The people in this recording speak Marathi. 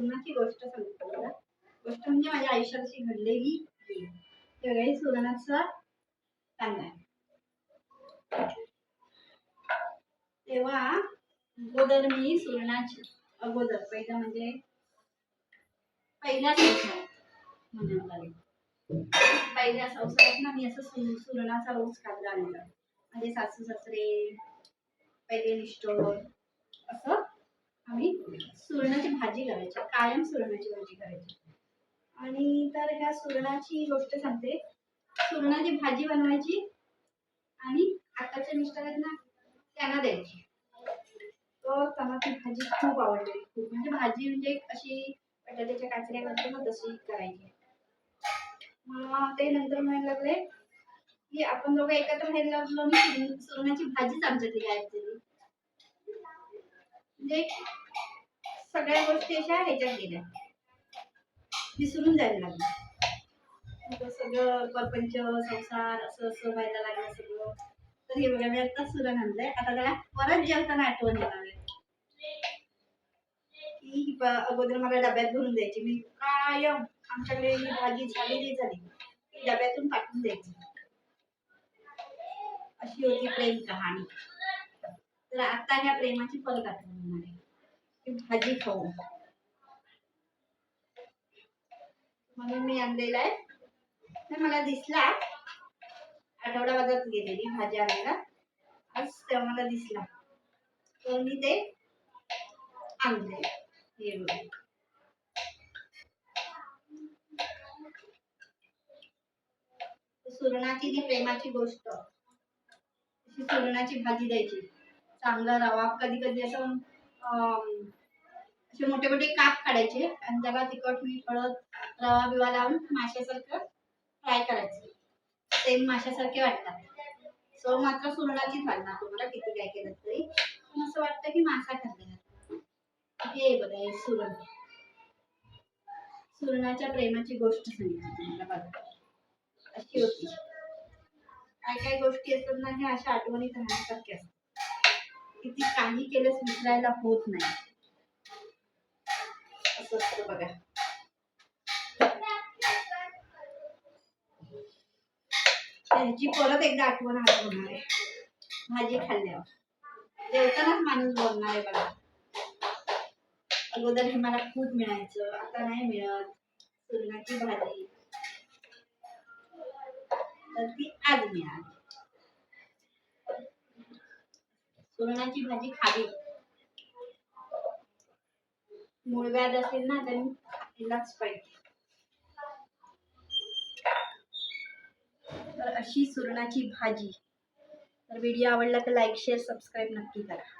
सुरणाची गोष्ट सांगतो मला गोष्ट म्हणजे माझ्या आयुष्यात घडलेली ही. हे सुरणाचा कांदा तेव्हा अगोदर मी सुरणाची अगोदर पहिलं म्हणजे पहिल्या संसारात म्हणायला पहिल्या संसारात ना मी असं सुरणाचा रोज खाल्ला आणला म्हणजे सासू सासरे पहिले निष्ठोर असं आम्ही सुरणाची भाजी करायची कायम सुरणाची भाजी करायची. आणि तर ह्या सुरणाची गोष्ट सांगते. सुरणाची भाजी बनवायची आणि आताच्या मिस्टर आहेत ना त्यांना द्यायची. तर त्यांना ती भाजी खूप आवडते. खूप म्हणजे भाजी म्हणजे अशी बटाट्याच्या काचऱ्या करतो ना तशी करायची. मग ते नंतर म्हणायला लागले की आपण दोघं एकत्र राहायला लागलो आणि सुरणाची भाजीच आमच्यातली गायब झाली म्हणजे सगळ्या गोष्टी अशा ह्याच्यात गेल्या. विसरून जायला लागलं. म्हणजे सगळं परपंच संसार असं असं व्हायला लागलं सगळं. तर हे बघा मी आता सुरण आणलंय. आता त्याला परत जेवताना आठवण येणार की ही अगोदर मला डब्यात भरून द्यायची. मी कायम आमच्याकडे ही भाजी झालेली झाली. डब्यातून पाठवून द्यायची. अशी होती प्रेम कहाणी. तर आता ह्या प्रेमाची फल आठवण येणार आहे भाजी खाऊ. म्हणून मी आणलेला आहे. तर मला दिसला आठवडा बाजारात गेलेली भाजी आणायला. आज तेव्हा मला दिसला. तर मी ते आणले. हे सुरणाची जी प्रेमाची गोष्ट सुरणाची भाजी द्यायची. चांगला रवा. कधी कधी असं अं, असे मोठे मोठे काप काढायचे आणि त्याला तिखट मीठ हळद रवा बिवा लावून माशासारखं फ्राय करायचं. सेम माशासारखे वाटतात. सो मात्र सुरणाचीच वाटणार तुम्हाला किती काय केलं तरी. असं वाटतं की मासा खाल्लेला हे बघा हे सुरण. सुरणाच्या प्रेमाची गोष्ट सांगितली तुम्हाला बघा. अशी होती. काय काय गोष्टी असतात ना हे अशा आठवणीत राहण्यासारख्या असतात. किती काही केलंच विसरायला होत नाही. असं असतं बघा. त्याची परत एकदा आठवण आज होणार आहे. भाजी खाल्ल्यावर. जेवतानाच माणूस बोलणार आहे बघा. अगोदर हे मला खूप मिळायचं आता नाही मिळत. सुरणाची भाजी. तर ती आज मिळाली. सुरणाची भाजी खावी. मूळव्याध असेल ना तरी तिलाच पाहिजे. तर अशी सुरणाची भाजी. तर व्हिडिओ आवडला तर लाईक शेअर सबस्क्राईब नक्की करा.